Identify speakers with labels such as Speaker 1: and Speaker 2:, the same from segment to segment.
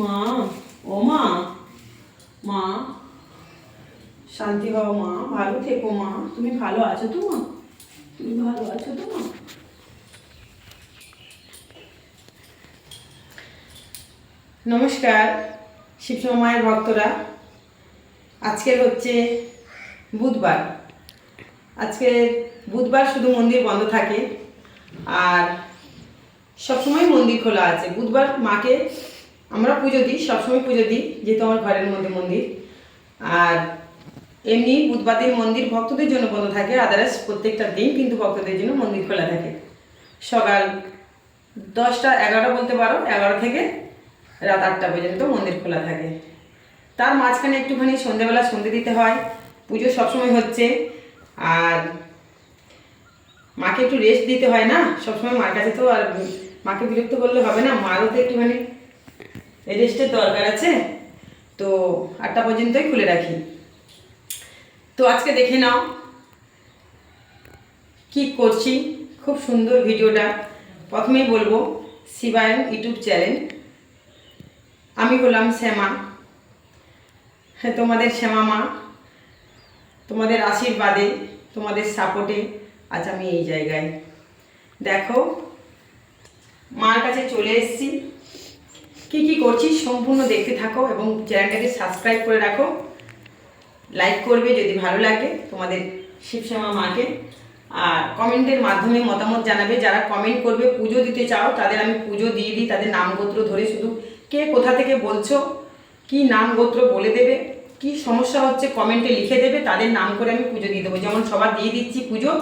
Speaker 1: মা, ও মা মা, শান্তি হও মা, ভালো থেকো মা, তুমি ভালো আছো তো মা? তুমি ভালো আছো তো মা? নমস্কার শিবসমা মায়ের ভক্তরা। আজকের হচ্ছে বুধবার। আজকে বুধবার শুধু মন্দির বন্ধ থাকে, আর সবসময় মন্দির খোলা আছে। বুধবার মাকে আমরা পুজো দিই, সবসময় পুজো দিই, যেহেতু আমার ঘরের মধ্যে মন্দির। আর এমনি বুধবার মন্দির ভক্তদের জন্য বন্ধ থাকে আদার্স প্রত্যেকটা দিন কিন্তু ভক্তদের জন্য মন্দির খোলা থাকে। সকাল দশটা, এগারোটা বলতে পারো, এগারো থেকে রাত আটটা পর্যন্ত মন্দির খোলা থাকে। তার মাঝখানে একটুখানি সন্ধেবেলা সন্ধে দিতে হয়, পুজো সবসময় হচ্ছে। আর মাকে একটু রেস্ট দিতে হয় না, সবসময় মার কাছে তো আর মাকে বিরক্ত করলে হবে না, মারও তো একটুখানি রেস্টের দরকার আছে। তো আটটা পর্যন্তই খুলে রাখি। তো আজকে দেখে নাও কি করছি। খুব সুন্দর ভিডিওটা। প্রথমেই বলব শিবায়ন ইউটিউব চ্যানেল। আমি হলাম শ্যামা। হ্যাঁ তোমাদের শ্যামা মা, তোমাদের আশীর্বাদে, তোমাদের সাপোর্টে আজ আমি এই জায়গায়। দেখো, মার কাছে চলে এসেছি। কি কি করছি সম্পূর্ণ দেখতে থাকো এবং চ্যানেলটাকে সাবস্ক্রাইব করে রাখো। লাইক করবে যদি ভালো লাগে তোমাদের শিবশ্যামা মাকে। আর কমেন্টের মাধ্যমে মতামত জানাবে। যারা কমেন্ট করবে, পুজো দিতে চাও, তাদের আমি পুজো দিয়ে দিই। তাদের নাম গোত্র ধরে শুধু কে কোথা থেকে বলছো, কি নাম গোত্র বলে দেবে, কি সমস্যা হচ্ছে কমেন্টে লিখে দেবে। তাদের নাম করে আমি পুজো দিয়ে দেবো। যেমন সবার দিয়ে দিচ্ছি পুজো,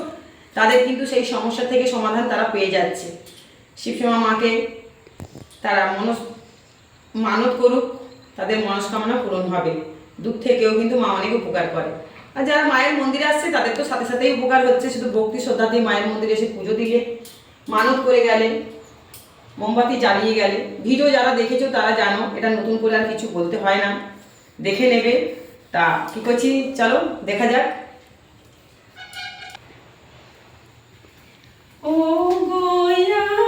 Speaker 1: তাদের কিন্তু সেই সমস্যা থেকে সমাধান তারা পেয়ে যাচ্ছে। শিবশ্যামা মাকে তারা মনস মানত করুক, তাদের মনস্কামনা পূরণ হবে। দুঃখ থেকেও কিন্তু মা অনেক উপকার করে। আর যারা মায়ের মন্দিরে আসছে, তাদের তো সাথে সাথেই উপকার হচ্ছে। শুধু ভক্তি শ্রদ্ধা দিয়ে মায়ের মন্দিরে এসে পুজো দিলে, মানত করে গেলে, মোমবাতি জ্বালিয়ে গেলে। ভিডিও যারা দেখেছ, তারা জানো, এটা নতুন করে আর কিছু বলতে হয় না। দেখে নেবে। তা কি করছি? চলো, দেখা যাক। ও আমার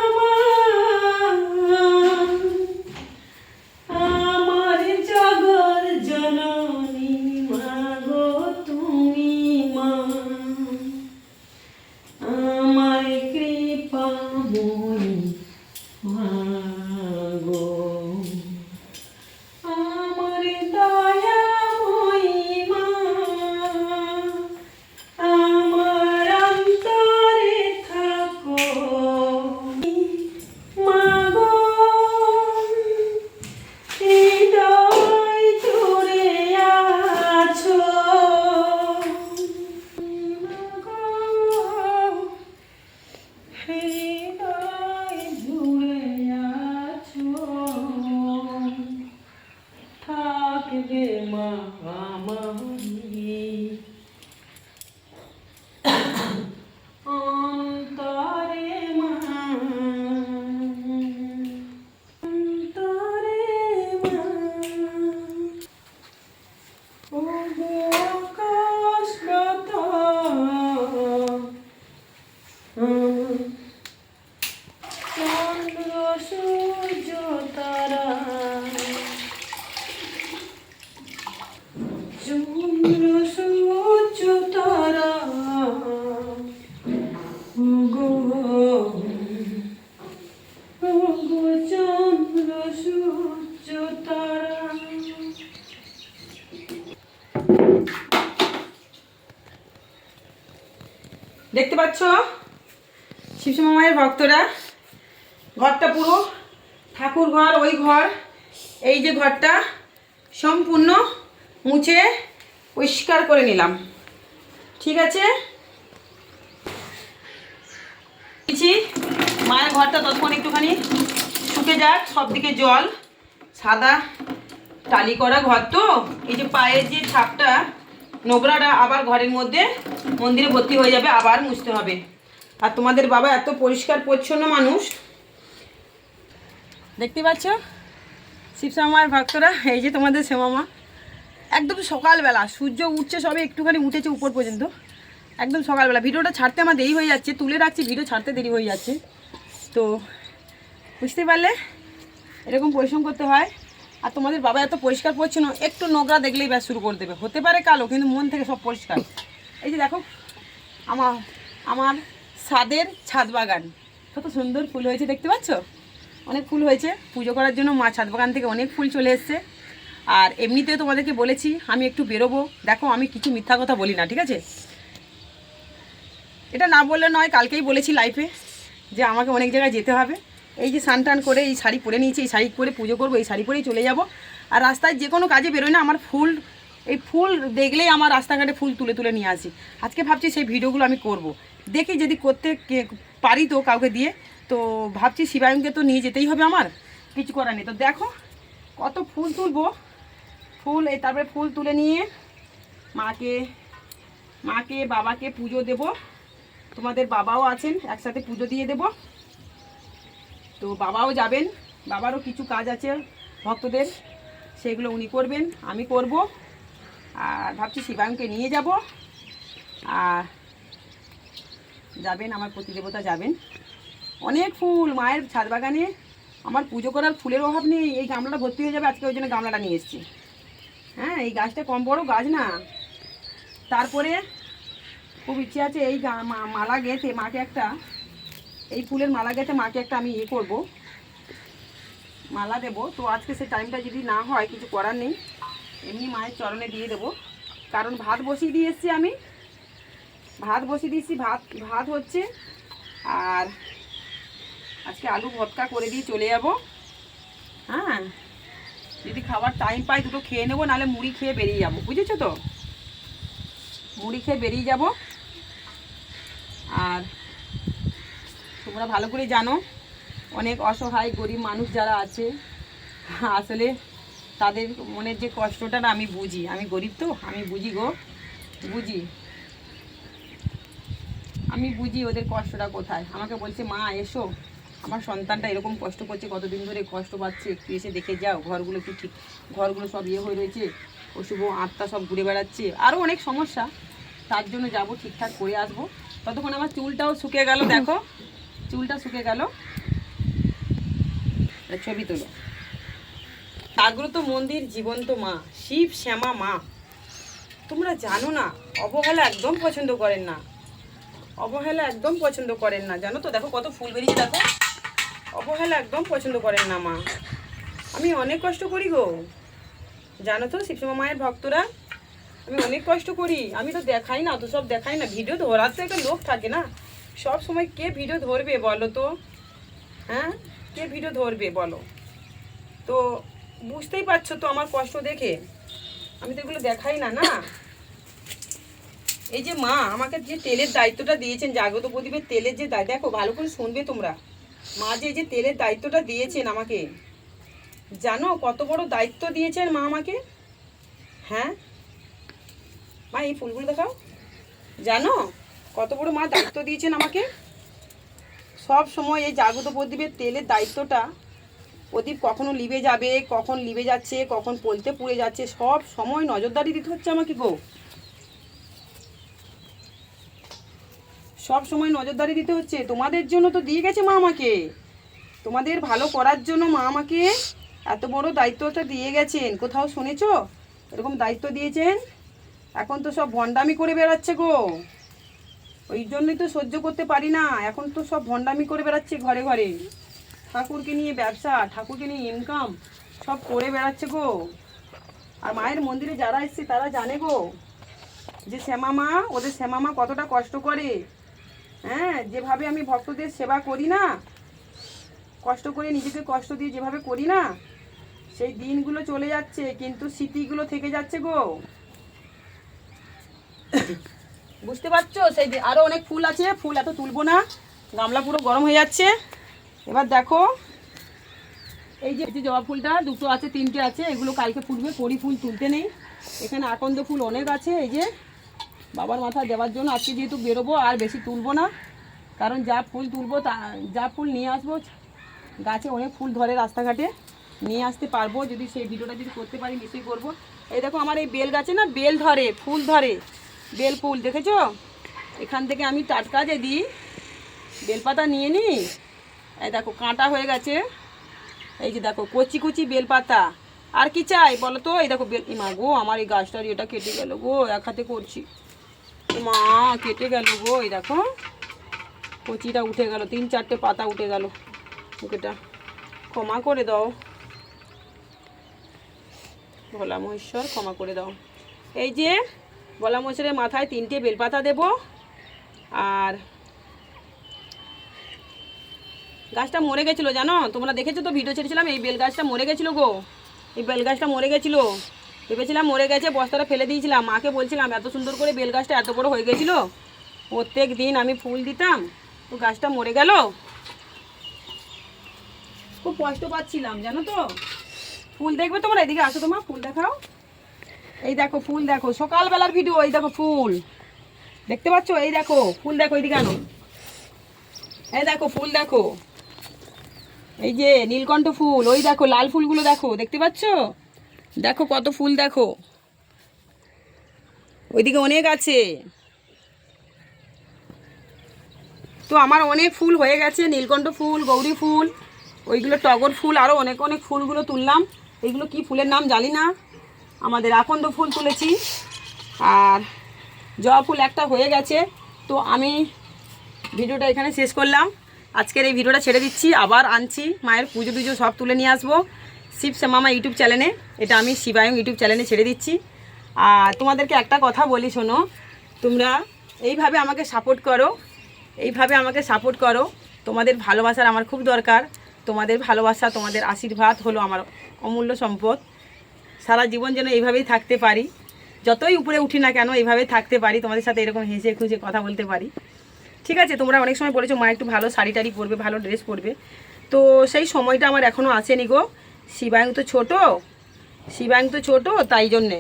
Speaker 1: পাচ্ছ? শিবসমা মায়ের ভক্তরা, ঘরটা পুরো ঠাকুর ঘর ওই ঘর। এই যে ঘরটা সম্পূর্ণ মুছে পরিষ্কার করে নিলাম। ঠিক আছে? মায়ের ঘরটা ততক্ষণ একটুখানি শুকে যাক সব দিকে জল, সাদা টালি করা ঘর তো। এই যে পায়ের যে ছাপটা নোংরাটা আবার ঘরের মধ্যে মন্দিরে ভর্তি হয়ে যাবে, আবার মুছতে হবে। আর তোমাদের বাবা এত পরিষ্কার, পরিচ্ছন্ন মানুষ। দেখতে পাচ্ছ? শিবশ্যামার ভক্তরা, এই যে তোমাদের শ্যামামা একদম সকালবেলা, সূর্য উঠছে সবে একটুখানি উঠেছে উপর পর্যন্ত। একদম সকালবেলা। ভিডিওটা ছাড়তে আমার দেরি হয়ে যাচ্ছে, তুলে রাখছি, ভিডিও ছাড়তে দেরি হয়ে যাচ্ছে। তো, বুঝতে পারলে? এরকম পরিশ্রম করতে হয়। আর তোমাদের বাবা এত পরিষ্কার পরিচ্ছন্ন, একটু নোংরা দেখলেই ব্যাস শুরু করে দেবে। হতে পারে কালো, কিন্তু মন থেকে সব পরিষ্কার। এই যে দেখো আমার আমার ছাদের ছাদ বাগান। কত সুন্দর ফুল হয়েছে, দেখতে পাচ্ছ? অনেক ফুল হয়েছে। পুজো করার জন্য মা ছাদ বাগান থেকে অনেক ফুল চলে এসছে। আর এমনিতে তোমাদেরকে বলেছি, আমি একটু বেরোবো। দেখো, আমি কিছু মিথ্যা কথা বলি না, ঠিক আছে? এটা না বললে নয়, কালকেই বলেছি লাইফে যে আমাকে অনেক জায়গায় যেতে হবে। এই যে স্নান টান করে এই শাড়ি পরে নিয়েছি, এই শাড়ি পরে পুজো করব, এই শাড়ি পরেই চলে যাব। আর রাস্তায় যে কোনো কাজে বেরোয় না, আমার ফুল, এই ফুল দেখলেই আমার রাস্তাঘাটে ফুল তুলে তুলে নিয়ে আসি। আজকে ভাবছি সেই ভিডিওগুলো আমি করব। দেখি যদি করতে পারি তো কাউকে দিয়ে। তো ভাবছি শিবায়নকে তো নিয়ে যেতেই হবে আমার। কিছু করার নেই। তো দেখো কত ফুল তুলবো। ফুল, এই তারপরে ফুল তুলে নিয়ে মাকে মাকে, বাবাকে পুজো দেব। তোমাদের বাবাও আছেন, একসাথে পুজো দিয়ে দেব। তো বাবাও যাবেন, বাবারও কিছু কাজ আছে ভক্তদের, সেগুলো উনি করবেন, আমি করব। আর ভাবছি শিবায়নকে নিয়ে যাব। আর যাবেন, আমার প্রতিদেবতা যাবেন। অনেক ফুল, মায়ের ছাদ বাগানে। আমার পুজো করার ফুলের অভাব নেই, এই গামলাটা ভর্তি হয়ে যাবে, আজকে ওই জন্য গামলাটা নিয়ে এসেছি। হ্যাঁ এই গাছটা কম বড় গাছ না। তারপরে খুব ইচ্ছে আছে, এই মালা গেঁথে, মাকে একটা এই ফুলের মালা গেঁথে মাকে একটা আমি ইয়ে করব। মালা দেব। তো আজকে সে টাইমটা যদি না হয়, কিছু করার নেই, এমনি মায়ের চরণে দিয়ে দেবো। কারণ ভাত বসিয়ে দিয়ে এসেছি আমি। ভাত বসিয়ে দিয়েছি, ভাত ভাত হচ্ছে। আর আজকে আলু ভটকা করে দিয়ে চলে যাব। হ্যাঁ যদি খাবার টাইম পাই, দুটো খেয়ে নেব, নাহলে মুড়ি খেয়ে বেরিয়ে যাব। বুঝেছ তো? মুড়ি খেয়ে বেরিয়ে যাব। আর তোমরা ভালো করে জানো, অনেক অসহায় গরিব মানুষ যারা আছে, আসলে তাদের মনের যে কষ্টটা আমি বুঝি। আমি গরিব তো, আমি বুঝি গো, বুঝি। আমি বুঝি ওদের কষ্টটা কোথায়। আমাকে বলছে, মা, এসো। আমার সন্তানটা এরকম কষ্ট করছে, কতদিন ধরে কষ্ট পাচ্ছে। একটু এসে দেখে যাও, ঘরগুলো একটু ঠিক, ঘরগুলো সব ইয়ে হয়ে রয়েছে অশুভ আত্মা সব ঘুরে বেড়াচ্ছে। আরও অনেক সমস্যা। তার জন্য যাব, ঠিকঠাক করে আসব। ততক্ষণ আমার চুলটাও শুকে গেল, দেখো। চুলটা শুকে গেল। ছবি তোলো। জাগ্রত মন্দির জীবন্ত মা, শিব শ্যামা মা। তোমরা জানো না, অবহেলা একদম পছন্দ করেন না। অবহেলা একদম পছন্দ করেন না। জানো তো, দেখো কত ফুল বেরিয়েছে, দেখো। অবহেলা একদম পছন্দ করেন না মা। আমি অনেক কষ্ট করি গো। জানো তো শিবশ্যামা মায়ের ভক্তরা, আমি অনেক কষ্ট করি। আমি তো দেখাই না তো সব দেখাই না। ভিডিও ধরার তো একটা লোক থাকে না। সব সময় কে ভিডিও ধরবে বলো তো? হ্যাঁ? কে ভিডিও ধরবে বলো? তো বুঝতেই পারছ তো আমার কষ্ট দেখে? আমি তো এগুলো দেখাই না না? এই যে মা, আমাকে যে তেলের দায়িত্বটা দিয়েছেন, জাগ্রত প্রদীপের তেলের যে দায়, দেখো, ভালো করে শুনবে তোমরা। মা যে যে তেলের দায়িত্বটা দিয়েছেন আমাকে, জানো কত বড় দায়িত্ব দিয়েছেন মা আমাকে? হ্যাঁ? মা, এই ফুলগুলো দেখাও। জানো? কত বড় মা দায়িত্ব দিয়েছেন আমাকে? সব সময় এই জাগ্রত প্রদীপের তেলের দায়িত্বটা প্রদীপ কখনো লিবে যাবে, কখন লিবে যাচ্ছে, কখন পলতে পুড়ে যাচ্ছে, সব সময় নজরদারি দিতে হচ্ছে আমাকে গো। সব সময় নজরদারি দিতে হচ্ছে। তোমাদের জন্য তো দিয়ে গেছে মা আমাকে। তোমাদের ভালো করার জন্য মা আমাকে এত বড় দায়িত্বটা দিয়ে গেছেন। কোথাও শুনেছ? এরকম দায়িত্ব দিয়েছেন? এখন তো সব ভণ্ডামি করে বেড়াচ্ছে গো। ওই জন্যই তো সহ্য করতে পারি না। এখন তো সব ভণ্ডামি করে বেড়াচ্ছে ঘরে ঘরে। ঠাকুরকে নিয়ে ব্যবসা, ঠাকুরকে নিয়ে ইনকাম সব করে বেড়াচ্ছে গো। আর মায়ের মন্দিরে যারা এসছে তারা জানে গো যে শ্যামা মা, ওদের শ্যামা মা কতটা কষ্ট করে। হ্যাঁ যেভাবে আমি ভক্তদের সেবা করি না, কষ্ট করে নিজেকে কষ্ট দিয়ে যেভাবে করি না, সেই দিনগুলো চলে যাচ্ছে, কিন্তু স্মৃতিগুলো থেকে যাচ্ছে গো। বুঝতে পারছ? সেই যে- আরও অনেক ফুল আছে, ফুল এত তুলবো না। গামলা পুরো গরম হয়ে যাচ্ছে। এবার দেখো, এই যে এই যে জবা ফুলটা, দুটো আছে, তিনটে আছে, এগুলো কালকে ফুটবে, কড়ি ফুল তুলতে নেই। এখানে আকন্দ ফুল অনেক আছে, এই যে বাবার মাথা দেওয়ার জন্য আজকে যেহেতু বেরোবো, আর বেশি তুলবো না। কারণ যা ফুল তুলবো, তা যা ফুল নিয়ে আসব, গাছে অনেক ফুল ধরে রাস্তাঘাটে। নিয়ে আসতে পারব, যদি সেই ভিডিওটা যদি করতে পারি, নিশ্চয়ই করব। এই দেখো, আমার এই বেল গাছে না, বেল ধরে, ফুল ধরে। বেল ফুল, দেখেছ? এখান থেকে আমি টাটকা যে দিই বেলপাতা নিয়ে নিই এই দেখো, কাঁটা হয়ে গেছে। এই যে দেখো, কচি কচি বেলপাতা আর কি চাই বলো তো? এই দেখো, বেল মা গো, আমার এই গাছটার এটা কেটে গেল গো, এক হাতে করছি। মা, কেটে গেল গো, এই দেখো। কচিটা উঠে গেল, তিন চারটে পাতা উঠে গেল। ওকেটা ক্ষমা করে দাও। ভোলা মহেশ্বর, ক্ষমা করে দাও। এই যে ভোলা মহেশ্বরের মাথায় তিনটে বেলপাতা দেব। আর গাছটা মরে গেছিল জানো? তোমরা দেখেছ তো ভিডিও ছেড়েছিলাম? এই বেল গাছটা মরে গেছিল গো। এই বেল গাছটা মরে গেছিল। ভেবেছিলাম মরে গেছে, বস্তাটা ফেলে দিয়েছিলাম। মাকে বলছিলাম, এত সুন্দর করে বেল গাছটা এত বড় হয়ে গেছিল। প্রত্যেক দিন আমি ফুল দিতাম, তো গাছটা মরে গেল। খুব কষ্ট পাচ্ছিলাম, জানো তো? ফুল দেখবে তোমরা? এদিকে আসো তোমার, ফুল দেখাও। এই দেখো ফুল দেখো, সকালবেলার ভিডিও এই দেখো ফুল। দেখতে পাচ্ছো? এই দেখো, ফুল দেখো এইদিকে আনো। এই দেখো, ফুল দেখো। এই যে, নীলকণ্ঠ ফুল, ওই দেখো, লাল ফুলগুলো দেখো, দেখতে পাচ্ছো? দেখো কত ফুল দেখো। ওইদিকে অনেক আছে। তো আমার অনেক ফুল হয়ে গেছে, নীলকণ্ঠ ফুল, গৌরী ফুল, ওইগুলো টগর ফুল আরও অনেক অনেক ফুলগুলো তুললাম। এইগুলো কি ফুলের নাম জানি না। আমাদের আকন্দ ফুল তুলেছি। আর জবা ফুল একটা হয়ে গেছে। তো আমি ভিডিওটা এখানে শেষ করলাম। আজকের এই ভিডিওটা ছেড়ে দিচ্ছি। আবার আনছি মায়ের পুজো টুজো সব তুলে নিয়ে আসব। শিব শ্যামামা ইউটিউব চ্যানেলে। এটা আমি শিবায়ং ইউটিউব চ্যানেলে ছেড়ে দিচ্ছি। আর তোমাদেরকে একটা কথা বলি, শোনো। তোমরা এইভাবে আমাকে সাপোর্ট করো। এইভাবে আমাকে সাপোর্ট করো। তোমাদের ভালোবাসার আমার খুব দরকার। তোমাদের ভালোবাসা, তোমাদের আশীর্বাদ হলো আমার অমূল্য সম্পদ। সারা জীবন যেন এইভাবেই থাকতে পারি। যতই উপরে উঠি না কেন, এইভাবেই থাকতে পারি। তোমাদের সাথে এরকম হেসে খুঁজে কথা বলতে পারি। ঠিক আছে, তোমরা অনেক সময় বলেছ, মা একটু ভালো শাড়ি টাড়ি পরবে, ভালো ড্রেস পরবে। তো সেই সময়টা আমার এখনও আসেনি গো। শিবায়ং তো ছোট শিবায়ং তো ছোট, তাই জন্যে।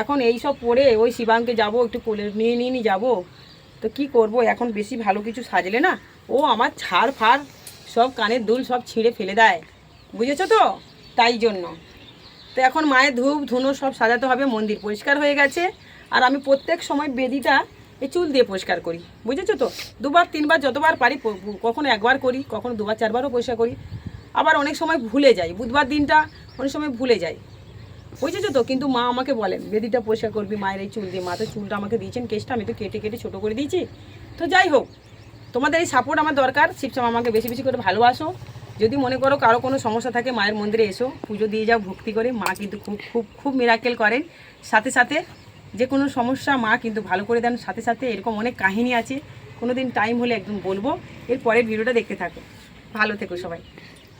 Speaker 1: এখন এই সব পরে ওই শিবাংকে যাব, একটু কোলে নিয়ে নিয়ে নিয়ে যাব। তো কি করব, এখন বেশি ভালো কিছু সাজলে না, ও আমার ছাড় ফাড়, সব কানের দুল সব ছিঁড়ে ফেলে দেয়। বুঝেছ তো? তাই জন্য। তো এখন মায়ের ধূপ, ধুনো সব সাজাতে হবে, মন্দির পরিষ্কার হয়ে গেছে। আর আমি প্রত্যেক সময় বেদিটা এই চুল দিয়ে পরিষ্কার করি। বুঝেছ তো? দুবার, তিনবার, যতবার পারি কখনো একবার করি, কখনো দুবার, চারবারও পরিষ্কার করি। আবার অনেক সময় ভুলে যাই, বুধবার দিনটা অনেক সময় ভুলে যাই। বুঝেছ তো? কিন্তু মা আমাকে বলেন, বেদিটা পরিষ্কার করবি, মায়ের এই চুল দিয়ে। মা তো চুলটা আমাকে দিয়েছেন কেসটা আমি তো কেটে কেটে ছোটো করে দিয়েছি। তো যাই হোক, তোমাদের এই সাপোর্ট আমার দরকার। শিবশ্যাম আমাকে বেশি বেশি করে ভালোবাসো। যদি মনে করো কারও কোনো সমস্যা থাকে, মায়ের মন্দিরে এসো, পুজো দিয়ে যাও, ভক্তি করে, মা কিন্তু খুব খুব খুব মিরাকেল করেন। সাথে সাথে যে কোনো সমস্যা মা কিন্তু ভালো করে দেন। সাথে সাথে এরকম অনেক কাহিনী আছে কোনো দিন টাইম হলে একদম বলব। এর পরের ভিডিওটা দেখতে থাকো। ভালো থেকো সবাই।